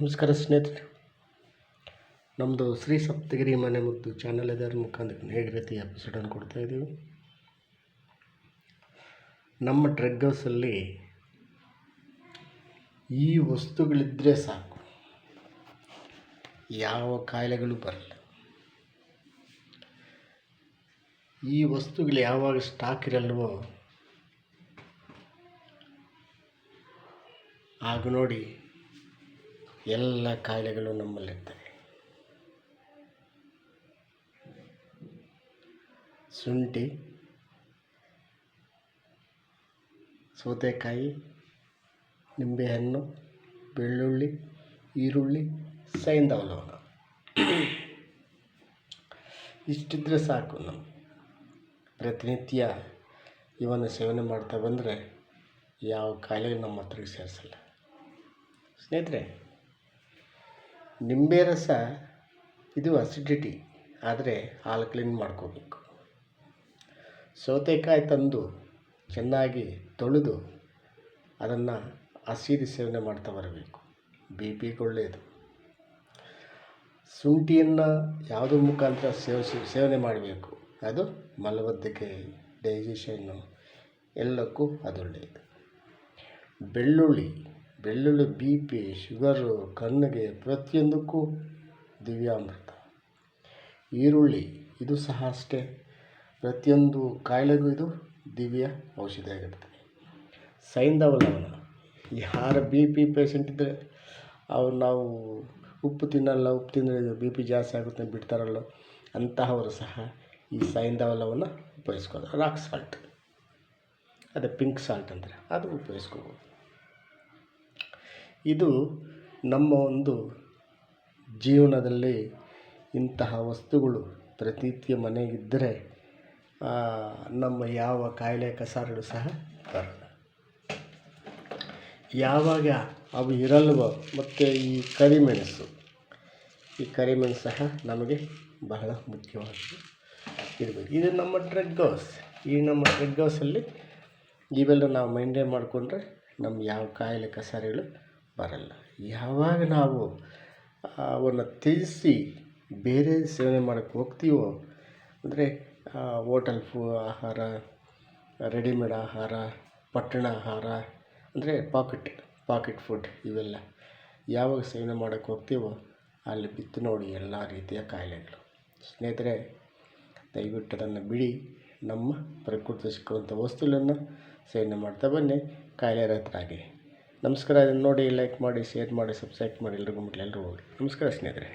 ನಮಸ್ಕಾರ ಸ್ನೇಹಿತರೆ. ನಮ್ಮದು ಶ್ರೀ ಸಪ್ತಗಿರಿ ಮನೆ ಮತ್ತು ಚಾನಲ್ ಇದರ ಮುಖಾಂತರ ಹೇಗೆ ರೀತಿ ಎಪಿಸೋಡನ್ನು ಕೊಡ್ತಾ ಇದ್ದೀವಿ. ನಮ್ಮ ಟ್ರೆಗ್ ಹೌಸಲ್ಲಿ ಈ ವಸ್ತುಗಳಿದ್ದರೆ ಸಾಕು. ಯಾವ ಕಾಯಿಲೆಗಳು ಬರಲ್ಲ. ಈ ವಸ್ತುಗಳು ಯಾವಾಗ ಸ್ಟಾಕ್ ಇರಲ್ವೋ ಆಗ ನೋಡಿ ಎಲ್ಲ ಕಾಯಿಲೆಗಳು ನಮ್ಮಲ್ಲಿರ್ತವೆ. ಶುಂಠಿ, ಸೌತೆಕಾಯಿ, ನಿಂಬೆಹಣ್ಣು, ಬೆಳ್ಳುಳ್ಳಿ, ಈರುಳ್ಳಿ ಸೈಂಧವಲವನ ಇಷ್ಟಿದ್ರೆ ಸಾಕು ನಾವು ಪ್ರತಿನಿತ್ಯ ಇವನ್ನು ಸೇವನೆ ಮಾಡ್ತಾ ಬಂದರೆ ಯಾವ ಕಾಯಿಲೆಗಳು ನಮ್ಮ ಹತ್ರಕ್ಕೆ ಸೇರಿಸಲ್ಲ. ಸ್ನೇಹಿತರೆ ನಿಂಬೆ ರಸ, ಇದು ಅಸಿಡಿಟಿ ಆದರೆ ಹಾಲು ಕ್ಲೀನ್ ಮಾಡ್ಕೋಬೇಕು. ಸೌತೆಕಾಯಿ ತಂದು ಚೆನ್ನಾಗಿ ತೊಳೆದು ಅದನ್ನು ಹಸಿದು ಸೇವನೆ ಮಾಡ್ತಾ ಬರಬೇಕು. ಬಿ ಪಿಗೆ ಒಳ್ಳೆಯದು ಶುಂಠಿಯನ್ನು ಯಾವುದ್ರ ಮುಖಾಂತರ ಸೇವಿಸಿ, ಸೇವನೆ ಮಾಡಬೇಕು. ಅದು ಮಲಬದ್ಧತೆ ಡೈಜೆಷನ್ನು ಎಲ್ಲಕ್ಕೂ ಅದು ಒಳ್ಳೆಯದು ಬೆಳ್ಳುಳ್ಳಿ. ಬೆಳ್ಳುಳ್ಳಿ ಬಿ ಪಿ ಶುಗರು ಕಣ್ಣಿಗೆ ಪ್ರತಿಯೊಂದಕ್ಕೂ ದಿವ್ಯಾಮೃತ. ಈರುಳ್ಳಿ, ಇದು ಸಹ ಅಷ್ಟೇ. ಪ್ರತಿಯೊಂದು ಕಾಯಿಲೆಗೂ ಇದು ದಿವ್ಯ ಔಷಧಿ ಆಗಿರ್ತದೆ ಸೈಂಧವ ಯಾರ ಬಿ ಪಿ ಪೇಷಂಟ್ ಇದ್ದರೆ ಅವ್ರು ನಾವು ಉಪ್ಪು ತಿನ್ನಲ್ಲ, ಉಪ್ಪು ತಿಂದರೆ ಬಿ ಪಿ ಜಾಸ್ತಿ ಆಗುತ್ತೆ ಬಿಡ್ತಾರಲ್ಲ, ಅಂತಹವರು ಸಹ ಈ ಸೈಂಧವ ಉಪಯೋಗಿಸ್ಬೋದು ರಾಕ್ ಸಾಲ್ಟ್. ಅದೇ ಪಿಂಕ್ ಸಾಲ್ಟ್ ಅಂತಾರೆ, ಅದು ಉಪಯೋಗಿಸ್ಕೋಬೋದು ಇದು ನಮ್ಮ ಒಂದು ಜೀವನದಲ್ಲಿ ಇಂತಹ ವಸ್ತುಗಳು ಪ್ರತಿನಿತ್ಯ ಮನೆಗಿದ್ದರೆ ನಮ್ಮ ಯಾವ ಕಾಯಿಲೆ ಕಸಾರಗಳು ಸಹ ಬರಲ್ಲ. ಯಾವಾಗ ಅವು ಇರಲ್ವೋ, ಮತ್ತು ಈ ಕರಿಮೆಣಸು ಈ ಕರಿಮೆಣಸು ಸಹ ನಮಗೆ ಬಹಳ ಮುಖ್ಯವಾಗಿ ಇರಬೇಕು. ಇದು ನಮ್ಮ ಡ್ರಗ್ ಹೌಸ್ ಈ ನಮ್ಮ ಡ್ರಗ್ ಹೌಸಲ್ಲಿ ಇವೆಲ್ಲ ನಾವು ಮೈಂಟೈನ್ ಮಾಡಿಕೊಂಡ್ರೆ ನಮ್ಮ ಯಾವ ಕಾಯಿಲೆ ಕಸಾರೆಗಳು ಬರಲ್ಲ. ಯಾವಾಗ ನಾವು ಅವನ್ನು ತ್ಯಜಿಸಿ ಬೇರೆ ಸೇವನೆ ಮಾಡೋಕ್ಕೆ ಹೋಗ್ತೀವೋ, ಅಂದರೆ ಹೋಟೆಲ್ ಫು ಆಹಾರ, ರೆಡಿಮೇಡ್ ಆಹಾರ, ಪಟ್ಟಣ ಆಹಾರ, ಅಂದರೆ ಪಾಕೆಟ್ ಪಾಕೆಟ್ ಫುಡ್ ಇವೆಲ್ಲ ಯಾವಾಗ ಸೇವನೆ ಮಾಡೋಕ್ಕೆ ಹೋಗ್ತೀವೋ ಅಲ್ಲಿ ಬಿತ್ತು ನೋಡಿ ಎಲ್ಲ ರೀತಿಯ ಕಾಯಿಲೆಗಳು. ಸ್ನೇಹಿತರೆ, ದಯವಿಟ್ಟು ಅದನ್ನು ಬಿಡಿ. ನಮ್ಮ ಪ್ರಕೃತಿ ಸಿಕ್ಕುವಂಥ ವಸ್ತುಗಳನ್ನು ಸೇವನೆ ಮಾಡ್ತಾ ಬನ್ನಿ. ಕಾಯಿಲೆ ರಹಿತರಾಗಿ ನಮಸ್ಕಾರ ನೋಡಿ ಲೈಕ್ ಮಾಡಿ ಶೇರ್ ಮಾಡಿ ಸಬ್ಸ್ಕ್ರೈಬ್ ಮಾಡಿ ಎಲ್ರಿಗೂ ಮುಟ್ಲಿ ಎಲ್ಲರೂ ಹೋಗಿ ನಮಸ್ಕಾರ ಸ್ನೇಹಿತರೆ.